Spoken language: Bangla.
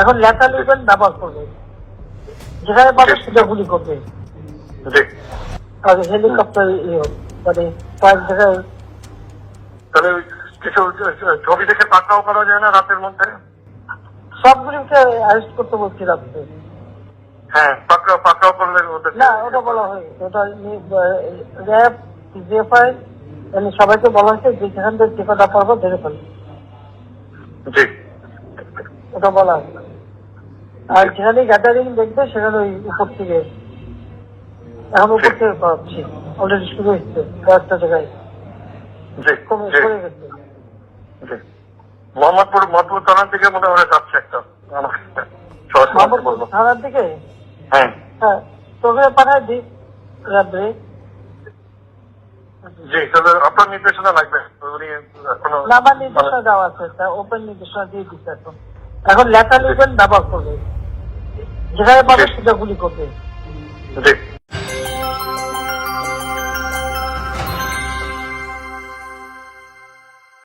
এখন লেখা লিখবেন ব্যবহার করবে যেখানে পাবে সেটা গুলি করবে। হেলিকপ্টার ইয়ে মানে কয়েক জায়গায় তাহলে কিছু ছবি দেখে পাকড়াও করা যায় না রাতের মধ্যে? সবগুলিকে অ্যারেস্ট করতে বলছি রাত্রে। হ্যাঁ পাকড়াও পাকড়াও করলে না ওটা বলা ওটা র্যাব জিএফআই মানে সবাইকে বলা হয়েছে যে যেখান থেকে টিকাটা পারব ধরে ফেলবে। জি। ওটা বলা হয় আর যেখানে গ্যাদারিং দেখবে সেখানে ওই উপর থেকে এখন উপর থেকে করাচ্ছি অলরেডি শুরু হচ্ছে কয়েকটা জায়গায়। মোহাম্মদপুর থানার দিকে মনে হয় যাচ্ছে একটা। থানার দিকে? হ্যাঁ। হ্যাঁ তোকে দিই রাত্রে। জি তাহলে আপনার নির্দেশনা লাগবে। না আমার নির্দেশনা দেওয়া আছে ওপেন নির্দেশনা দিয়ে দিচ্ছে এখন। এখন লেখা লিখবেন ব্যবহার করবে। যেখানে পাবে সেটা গুলি করবে।